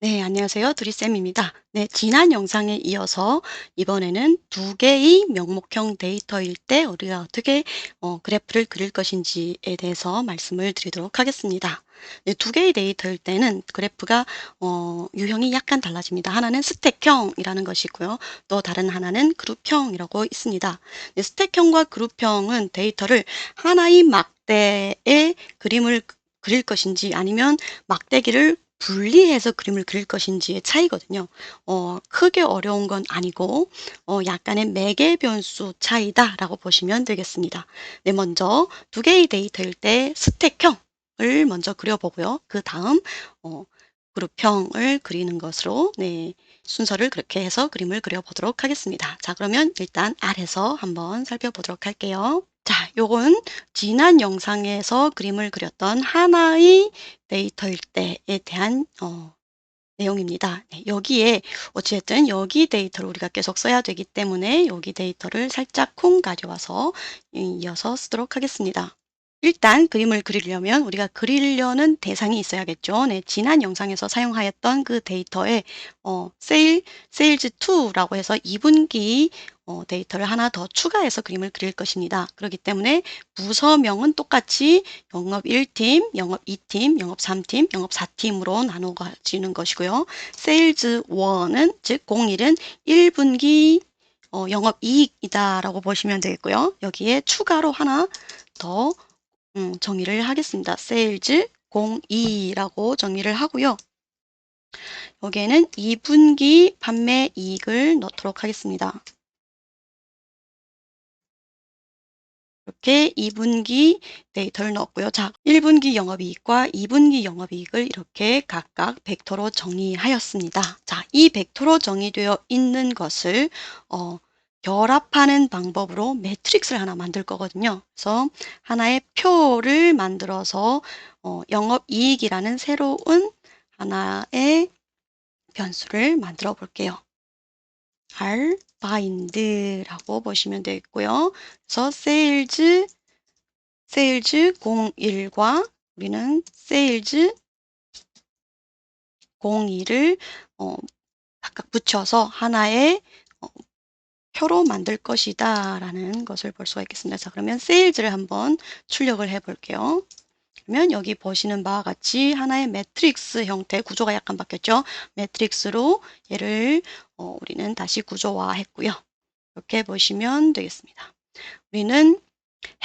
네, 안녕하세요. 드리쌤입니다. 네, 지난 영상에 이어서 이번에는 두 개의 명목형 데이터일 때 우리가 어떻게 어, 그래프를 그릴 것인지에 대해서 말씀을 드리도록 하겠습니다. 네, 두 개의 데이터일 때는 그래프가 어, 유형이 약간 달라집니다. 하나는 스택형이라는 것이고요. 또 다른 하나는 그룹형이라고 있습니다. 네, 스택형과 그룹형은 데이터를 하나의 막대의 그림을 그릴 것인지 아니면 막대기를 분리해서 그림을 그릴 것인지의 차이거든요. 어, 크게 어려운 건 아니고 어, 약간의 매개 변수 차이다라고 보시면 되겠습니다. 네, 먼저 두 개의 데이터일 때 스택형을 먼저 그려보고요. 그 다음 어, 그룹형을 그리는 것으로 네, 순서를 그렇게 해서 그림을 그려보도록 하겠습니다. 자, 그러면 일단 아래서 한번 살펴보도록 할게요. 자, 요건 지난 영상에서 그림을 그렸던 하나의 데이터일 때에 대한 어, 내용입니다. 네, 여기에 어찌됐든 여기 데이터를 우리가 계속 써야 되기 때문에 여기 데이터를 살짝 쿵 가져와서 이어서 쓰도록 하겠습니다. 일단 그림을 그리려면 우리가 그리려는 대상이 있어야겠죠. 네, 지난 영상에서 사용하였던 그 데이터에 어, 세일, 세일즈2라고 해서 2분기 어, 데이터를 하나 더 추가해서 그림을 그릴 것입니다. 그렇기 때문에 부서명은 똑같이 영업 1팀, 영업 2팀, 영업 3팀, 영업 4팀으로 나누어지는 것이고요. 세일즈 1은 즉 01은 1분기 어, 영업 이익이다라고 보시면 되겠고요. 여기에 추가로 하나 더 음, 정의를 하겠습니다. 세일즈 02라고 정의를 하고요. 여기에는 2분기 판매 이익을 넣도록 하겠습니다. 이렇게 2분기 데이터를 넣었고요. 자, 1분기 영업이익과 2분기 영업이익을 이렇게 각각 벡터로 정의하였습니다. 자, 이 벡터로 정의되어 있는 것을 어, 결합하는 방법으로 매트릭스를 하나 만들 거거든요. 그래서 하나의 표를 만들어서 어, 영업이익이라는 새로운 하나의 변수를 만들어 볼게요. R bind라고 보시면 되겠고요. 그래서 sales sales 01과 우리는 sales 02를 어, 각각 붙여서 하나의 어, 표로 만들 것이다 라는 것을 볼 수가 있겠습니다. 자 그러면 세일즈를 한번 출력을 해 볼게요. 그러면 여기 보시는 바와 같이 하나의 매트릭스 형태 구조가 약간 바뀌었죠. 매트릭스로 얘를 어, 우리는 다시 구조화했고요. 이렇게 보시면 되겠습니다. 우리는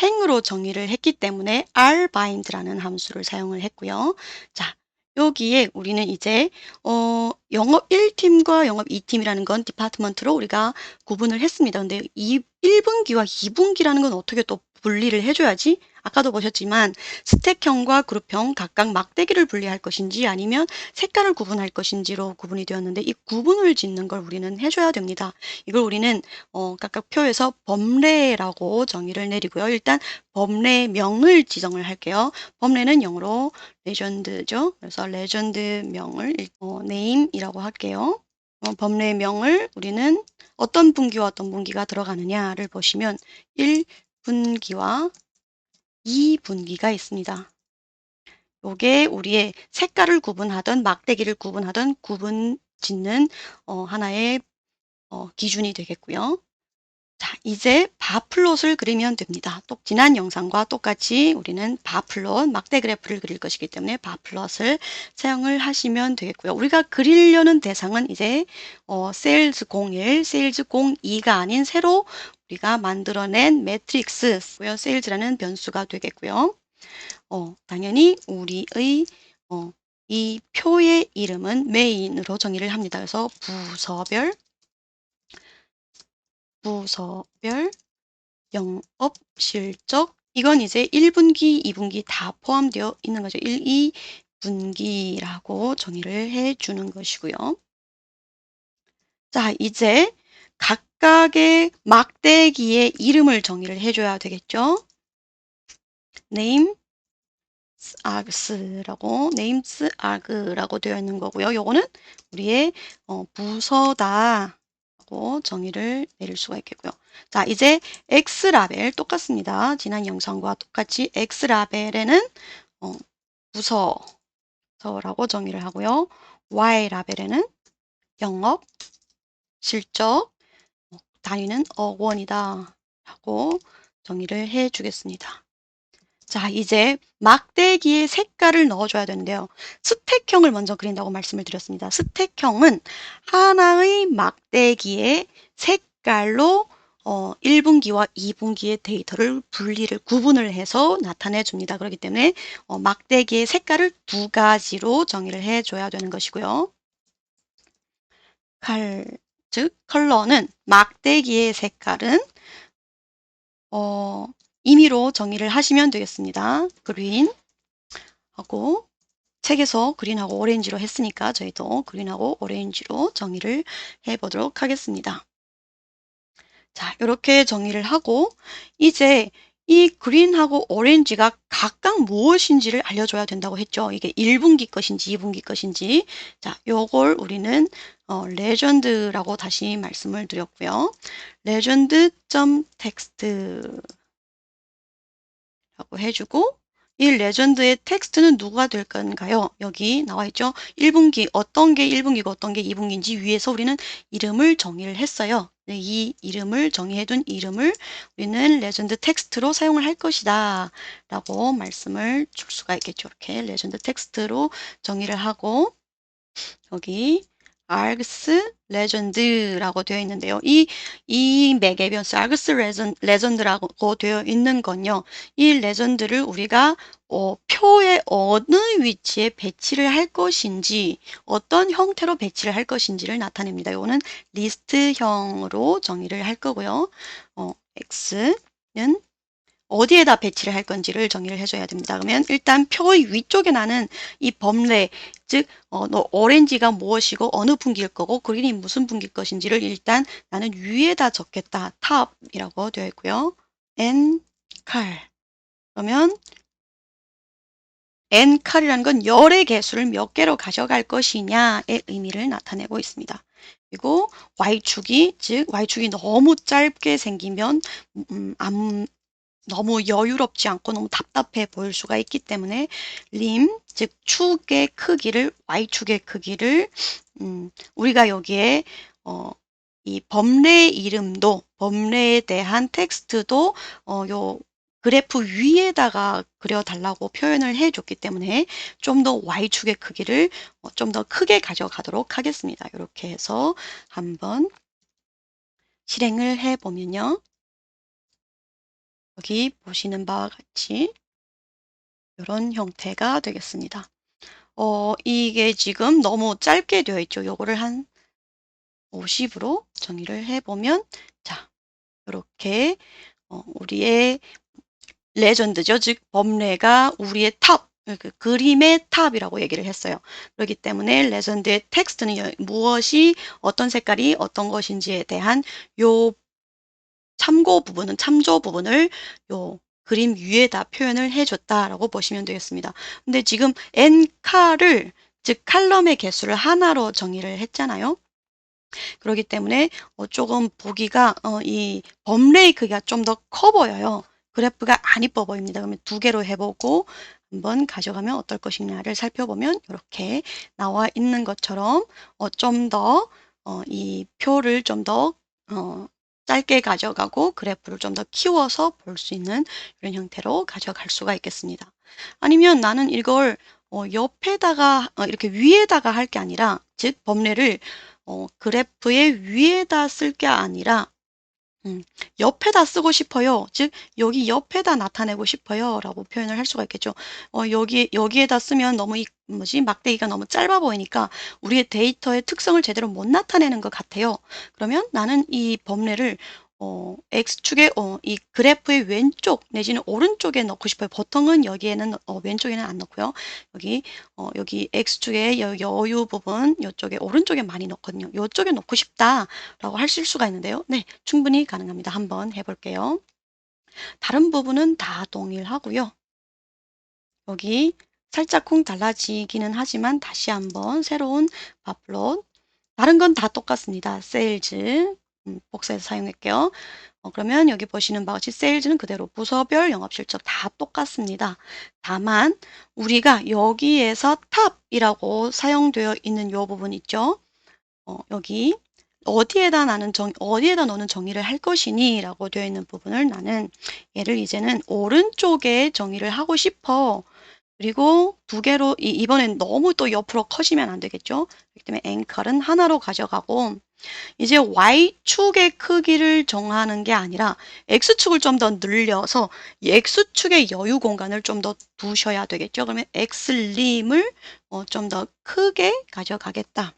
행으로 정의를 했기 때문에 rbind라는 함수를 사용을 했고요. 자, 여기에 우리는 이제 어, 영업 1팀과 영업 2팀이라는 건 디파트먼트로 우리가 구분을 했습니다. 근데 이 1분기와 2분기라는 건 어떻게 또 분리를 해줘야지? 아까도 보셨지만 스택형과 그룹형 각각 막대기를 분리할 것인지 아니면 색깔을 구분할 것인지로 구분이 되었는데 이 구분을 짓는 걸 우리는 해줘야 됩니다. 이걸 우리는 어, 각각 표에서 범례라고 정의를 내리고요. 일단 범례명을 지정을 할게요. 범례는 영어로 레전드죠. 그래서 레전드명을 어, name이라고 할게요. 어, 범례명을 우리는 어떤 분기와 어떤 분기가 들어가느냐를 보시면 1 분기와 2분기가 있습니다. 요게 우리의 색깔을 구분하던 막대기를 구분하던 구분 짓는 어, 하나의 어, 기준이 되겠고요. 자, 이제 바플롯을 그리면 됩니다. 또 지난 영상과 똑같이 우리는 바플롯, 막대 그래프를 그릴 것이기 때문에 바플롯을 사용을 하시면 되겠고요. 우리가 그리려는 대상은 이제 어, 세일즈 01, 세일즈 02가 아닌 새로 우리가 만들어낸 매트릭스, 세일즈라는 변수가 되겠고요. 어, 당연히 우리의 어, 이 표의 이름은 메인으로 정의를 합니다. 그래서 부서별 부서별 영업 실적 이건 이제 1분기, 2분기 다 포함되어 있는 거죠. 1, 2분기라고 정의를 해 주는 것이고요. 자, 이제 각각의 막대기의 이름을 정의를 해줘야 되겠죠. name args라고 names arg라고 되어 있는 거고요. 요거는 우리의 어, 부서다 라고 정의를 내릴 수가 있겠고요. 자, 이제 X라벨 똑같습니다. 지난 영상과 똑같이 X라벨에는 어, 부서 라고 정의를 하고요. Y 라벨에는 영업, 실적, 어, 단위는 억 원이다 라고 정의를 해 주겠습니다. 자, 이제 막대기에 색깔을 넣어줘야 되는데요. 스택형을 먼저 그린다고 말씀을 드렸습니다. 스택형은 하나의 막대기에 색깔로 어, 1분기와 2분기의 데이터를 분리를 구분을 해서 나타내 줍니다. 그렇기 때문에 어, 막대기의 색깔을 두 가지로 정의를 해줘야 되는 것이고요. 칼, 즉 컬러는 막대기의 색깔은 어, 임의로 정의를 하시면 되겠습니다. 그린 하고 책에서 그린하고 오렌지로 했으니까 저희도 그린하고 오렌지로 정의를 해보도록 하겠습니다. 자, 이렇게 정의를 하고 이제 이 그린하고 오렌지가 각각 무엇인지를 알려줘야 된다고 했죠. 이게 1분기 것인지 2분기 것인지. 자, 요걸 우리는 어, 레전드라고 다시 말씀을 드렸고요. 레전드.텍스트 라고 해주고 이 레전드의 텍스트는 누가 될 건가요? 여기 나와 있죠. 1분기 어떤 게 1분기고 어떤 게 2분기인지 위에서 우리는 이름을 정의를 했어요. 네, 이 이름을 정의해둔 이름을 우리는 레전드 텍스트로 사용을 할 것이다 라고 말씀을 줄 수가 있겠죠. 이렇게 레전드 텍스트로 정의를 하고 여기 args legend라고 되어 있는데요. 이, 이 맥에비언스 args legend라고 되어 있는 건요. 이 레전드를 우리가 어, 표의 어느 위치에 배치를 할 것인지 어떤 형태로 배치를 할 것인지를 나타냅니다. 이거는 리스트형으로 정의를 할 거고요. 어, x는 어디에다 배치를 할 건지를 정의를 해줘야 됩니다. 그러면 일단 표의 위쪽에 나는 이 범례, 즉 어, 너 오렌지가 무엇이고 어느 분기일 거고 그린이 무슨 분기일 것인지를 일단 나는 위에다 적겠다. 탑이라고 되어 있고요. n 칼 그러면 n 칼이라는 건 열의 개수를 몇 개로 가져갈 것이냐의 의미를 나타내고 있습니다. 그리고 y축이 즉 y축이 너무 짧게 생기면 음, 안, 너무 여유롭지 않고 너무 답답해 보일 수가 있기 때문에 림, 즉 축의 크기를 y축의 크기를 음, 우리가 여기에 어, 이 범례 이름도 범례에 대한 텍스트도 어, 요 그래프 위에다가 그려달라고 표현을 해줬기 때문에 좀 더 y축의 크기를 어, 좀더 크게 가져가도록 하겠습니다. 이렇게 해서 한번 실행을 해보면요. 여기 보시는 바와 같이 이런 형태가 되겠습니다. 어, 이게 지금 너무 짧게 되어 있죠. 요거를 한 50으로 정의를 해보면 자 이렇게 어, 우리의 레전드죠. 즉 범례가 우리의 탑, 그 그림의 탑이라고 얘기를 했어요. 그렇기 때문에 레전드의 텍스트는 무엇이 어떤 색깔이 어떤 것인지에 대한 요 참고 부분은 참조 부분을 요 그림 위에다 표현을 해줬다라고 보시면 되겠습니다. 근데 지금 n카를 즉 칼럼의 개수를 하나로 정의를 했잖아요. 그렇기 때문에 어, 조금 보기가 어, 이 범레이 크기가 좀 더 커 보여요. 그래프가 안 이뻐 보입니다. 그러면 두 개로 해보고 한번 가져가면 어떨 것이냐를 살펴보면 이렇게 나와 있는 것처럼 어, 좀더 어, 이 표를 좀더 어, 짧게 가져가고 그래프를 좀 더 키워서 볼 수 있는 이런 형태로 가져갈 수가 있겠습니다. 아니면 나는 이걸 어, 옆에다가 어, 이렇게 위에다가 할 게 아니라 즉 범례를 어, 그래프의 위에다 쓸 게 아니라 음, 옆에다 쓰고 싶어요. 즉 여기 옆에다 나타내고 싶어요. 라고 표현을 할 수가 있겠죠. 어, 여기, 여기에다 쓰면 너무 이, 뭐지, 막대기가 너무 짧아 보이니까 우리의 데이터의 특성을 제대로 못 나타내는 것 같아요. 그러면 나는 이 범례를 어, X축의 어, 이 그래프의 왼쪽 내지는 오른쪽에 넣고 싶어요. 보통은 여기에는 어, 왼쪽에는 안 넣고요. 여기 어, 여기 X축의 여, 여유 부분 이쪽에 오른쪽에 많이 넣거든요. 이쪽에 넣고 싶다라고 하실 수가 있는데요. 네, 충분히 가능합니다. 한번 해볼게요. 다른 부분은 다 동일하고요. 여기 살짝 콩 달라지기는 하지만 다시 한번 새로운 바플롯 다른 건 다 똑같습니다. 세일즈 음, 복사해서 사용할게요. 어, 그러면 여기 보시는 바와 같이 세일즈는 그대로 부서별 영업실적 다 똑같습니다. 다만 우리가 여기에서 탑이라고 사용되어 있는 이 부분 있죠. 어, 여기 어디에다 나는 정, 어디에다 너는 정의를 할 것이니? 라고 되어 있는 부분을 나는 얘를 이제는 오른쪽에 정의를 하고 싶어. 그리고 두 개로, 이, 이번엔 너무 또 옆으로 커지면 안 되겠죠? 그렇기 때문에 앵컬은 하나로 가져가고, 이제 Y축의 크기를 정하는 게 아니라 X축을 좀 더 늘려서 X축의 여유 공간을 좀 더 두셔야 되겠죠? 그러면 X림을 어, 좀 더 크게 가져가겠다.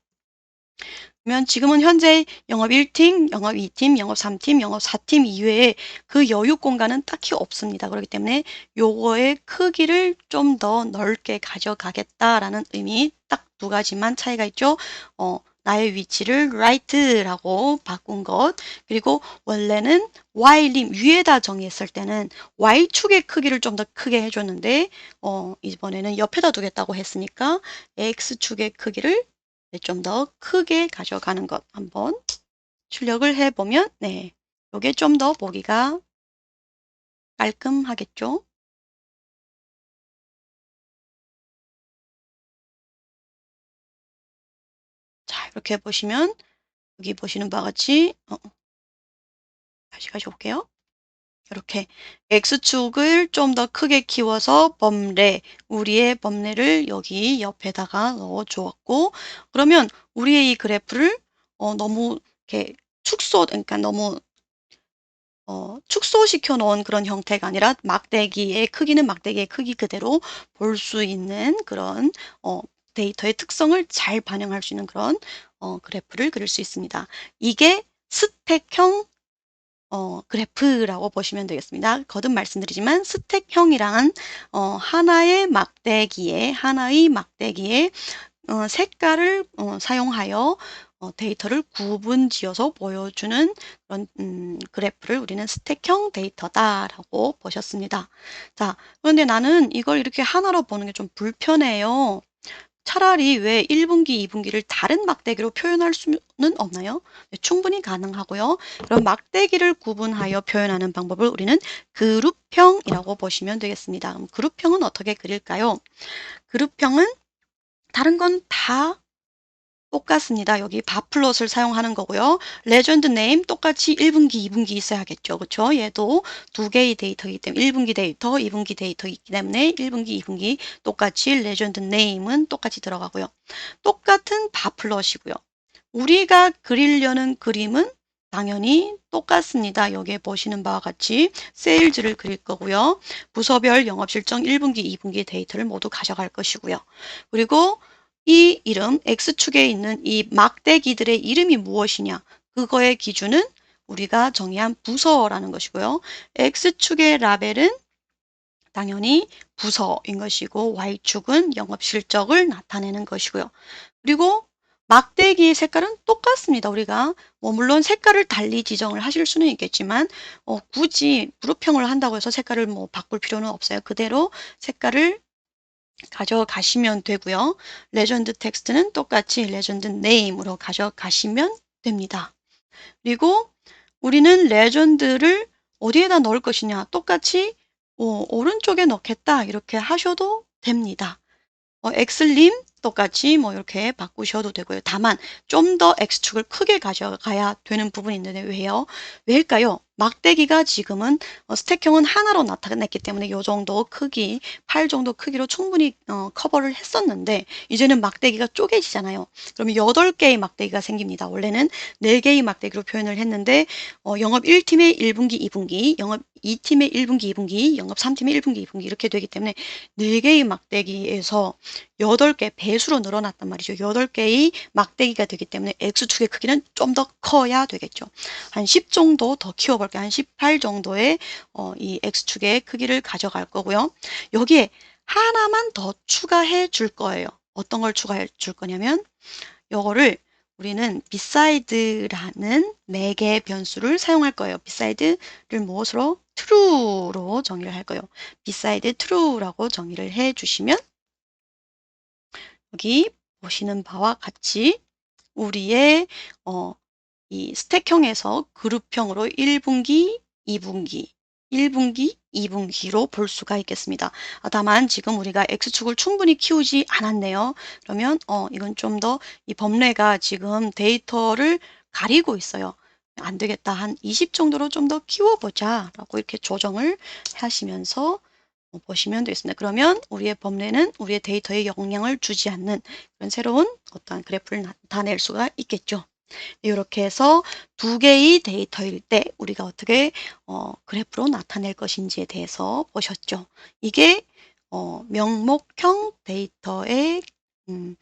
그러면 지금은 현재 영업 1팀, 영업 2팀, 영업 3팀, 영업 4팀 이외에 그 여유 공간은 딱히 없습니다. 그렇기 때문에 요거의 크기를 좀 더 넓게 가져가겠다라는 의미 딱 두 가지만 차이가 있죠. 어, 나의 위치를 right라고 바꾼 것 그리고 원래는 y림 위에다 정의했을 때는 y축의 크기를 좀 더 크게 해줬는데 어, 이번에는 옆에다 두겠다고 했으니까 x축의 크기를 좀 더 크게 가져가는 것 한번 출력을 해보면 네, 이게 좀 더 보기가 깔끔하겠죠. 자, 이렇게 보시면 여기 보시는 바와 같이 어, 다시 가져올게요. 이렇게 X축을 좀 더 크게 키워서 범례, 우리의 범례를 여기 옆에다가 넣어 주었고, 그러면 우리의 이 그래프를 어, 너무 이렇게 축소, 그러니까 너무 어, 축소시켜 놓은 그런 형태가 아니라 막대기의 크기는 막대기의 크기 그대로 볼 수 있는 그런 어, 데이터의 특성을 잘 반영할 수 있는 그런 어, 그래프를 그릴 수 있습니다. 이게 스택형 어, 그래프라고 보시면 되겠습니다. 거듭 말씀드리지만 스택형이란 어, 하나의 막대기에 하나의 막대기에 어, 색깔을 어, 사용하여 어, 데이터를 구분 지어서 보여주는 그런 음, 그래프를 우리는 스택형 데이터다라고 보셨습니다. 자, 그런데 나는 이걸 이렇게 하나로 보는 게 좀 불편해요. 차라리 왜 1분기, 2분기를 다른 막대기로 표현할 수는 없나요? 네, 충분히 가능하고요. 그럼 막대기를 구분하여 표현하는 방법을 우리는 그룹형이라고 보시면 되겠습니다. 그럼 그룹형은 어떻게 그릴까요? 그룹형은 다른 건 다 똑같습니다. 여기 바플롯을 사용하는 거고요. 레전드 네임 똑같이 1분기, 2분기 있어야겠죠. 그렇죠? 얘도 두 개의 데이터이기 때문에 1분기 데이터, 2분기 데이터이기 때문에 1분기, 2분기 똑같이 레전드 네임은 똑같이 들어가고요. 똑같은 바플롯이고요. 우리가 그리려는 그림은 당연히 똑같습니다. 여기에 보시는 바와 같이 세일즈를 그릴 거고요. 부서별 영업실정 1분기, 2분기 데이터를 모두 가져갈 것이고요. 그리고 이 이름 X축에 있는 이 막대기들의 이름이 무엇이냐 그거의 기준은 우리가 정의한 부서라는 것이고요. X축의 라벨은 당연히 부서인 것이고 Y축은 영업 실적을 나타내는 것이고요. 그리고 막대기의 색깔은 똑같습니다. 우리가 뭐 물론 색깔을 달리 지정을 하실 수는 있겠지만 어, 굳이 무릎형을 한다고 해서 색깔을 뭐 바꿀 필요는 없어요. 그대로 색깔을 가져가시면 되고요. 레전드 텍스트는 똑같이 레전드 네임으로 가져가시면 됩니다. 그리고 우리는 레전드를 어디에다 넣을 것이냐 똑같이 어, 오른쪽에 넣겠다 이렇게 하셔도 됩니다. 어, 엑슬림 똑같이 뭐 이렇게 바꾸셔도 되고요. 다만 좀 더 X축을 크게 가져가야 되는 부분이 있는데 왜요? 왜일까요? 막대기가 지금은 어, 스택형은 하나로 나타냈기 때문에 이 정도 크기, 팔 정도 크기로 충분히 어, 커버를 했었는데 이제는 막대기가 쪼개지잖아요. 그러면 8개의 막대기가 생깁니다. 원래는 4개의 막대기로 표현을 했는데 어, 영업 1팀의 1분기, 2분기, 영업 2팀의 1분기, 2분기, 영업 3팀의 1분기, 2분기 이렇게 되기 때문에 4개의 막대기에서 8개 배수로 늘어났단 말이죠. 8개의 막대기가 되기 때문에 X축의 크기는 좀 더 커야 되겠죠. 한 10 정도 더 키워볼 게요. 한18 정도의 어, 이 X축의 크기를 가져갈 거고요. 여기에 하나만 더 추가해 줄 거예요. 어떤 걸 추가해 줄 거냐면 요거를 우리는 beside라는 매개 변수를 사용할 거예요. beside를 무엇으로? true로 정의를 할 거예요. beside true라고 정의를 해 주시면 여기 보시는 바와 같이 우리의 어, 이 스택형에서 그룹형으로 1분기, 2분기, 1분기, 2분기로 볼 수가 있겠습니다. 아, 다만 지금 우리가 X축을 충분히 키우지 않았네요. 그러면 어, 이건 좀 더 이 범례가 지금 데이터를 가리고 있어요. 안 되겠다. 한 20 정도로 좀 더 키워보자. 라고 이렇게 조정을 하시면서 어, 보시면 되겠습니다. 그러면 우리의 범례는 우리의 데이터에 영향을 주지 않는 그런 새로운 어떠한 그래프를 나타낼 수가 있겠죠. 이렇게 해서 두 개의 데이터일 때 우리가 어떻게 어, 그래프로 나타낼 것인지에 대해서 보셨죠. 이게 어, 명목형 데이터의 음,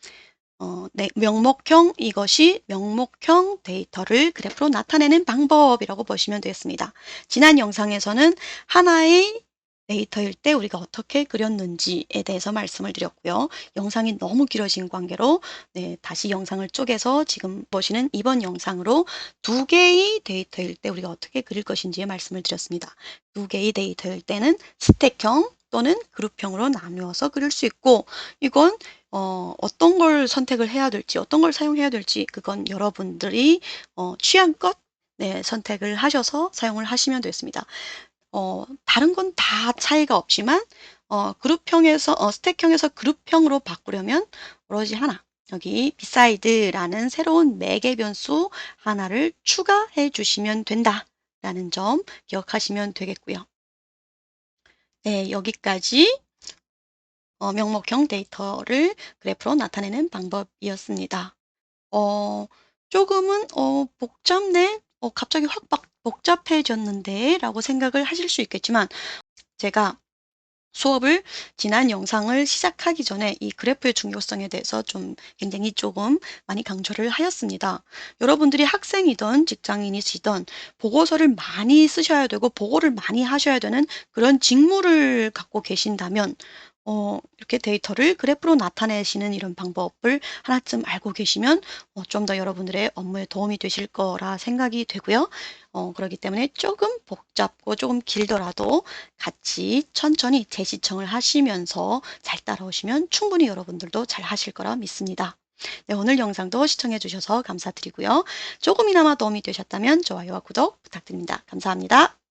어, 네, 명목형 이것이 명목형 데이터를 그래프로 나타내는 방법이라고 보시면 되겠습니다. 지난 영상에서는 하나의 데이터일 때 우리가 어떻게 그렸는지에 대해서 말씀을 드렸고요. 영상이 너무 길어진 관계로 네, 다시 영상을 쪼개서 지금 보시는 이번 영상으로 두 개의 데이터일 때 우리가 어떻게 그릴 것인지에 말씀을 드렸습니다. 두 개의 데이터일 때는 스택형 또는 그룹형으로 나누어서 그릴 수 있고 이건 어, 어떤 걸 선택을 해야 될지 어떤 걸 사용해야 될지 그건 여러분들이 어, 취향껏 네, 선택을 하셔서 사용을 하시면 되겠습니다. 어, 다른 건 다 차이가 없지만 어, 그룹형에서 어, 스택형에서 그룹형으로 바꾸려면 오로지 하나 여기 beside라는 새로운 매개 변수 하나를 추가해 주시면 된다라는 점 기억하시면 되겠고요. 네, 여기까지 어, 명목형 데이터를 그래프로 나타내는 방법이었습니다. 어, 조금은 어, 복잡네? 어, 갑자기 확 막 복잡해졌는데 라고 생각을 하실 수 있겠지만 제가 수업을 지난 영상을 시작하기 전에 이 그래프의 중요성에 대해서 좀 굉장히 조금 많이 강조를 하였습니다. 여러분들이 학생이든 직장인이시든 보고서를 많이 쓰셔야 되고 보고를 많이 하셔야 되는 그런 직무를 갖고 계신다면 어, 이렇게 데이터를 그래프로 나타내시는 이런 방법을 하나쯤 알고 계시면 어, 좀 더 여러분들의 업무에 도움이 되실 거라 생각이 되고요. 어, 그렇기 때문에 조금 복잡고 조금 길더라도 같이 천천히 재시청을 하시면서 잘 따라오시면 충분히 여러분들도 잘 하실 거라 믿습니다. 네, 오늘 영상도 시청해 주셔서 감사드리고요. 조금이나마 도움이 되셨다면 좋아요와 구독 부탁드립니다. 감사합니다.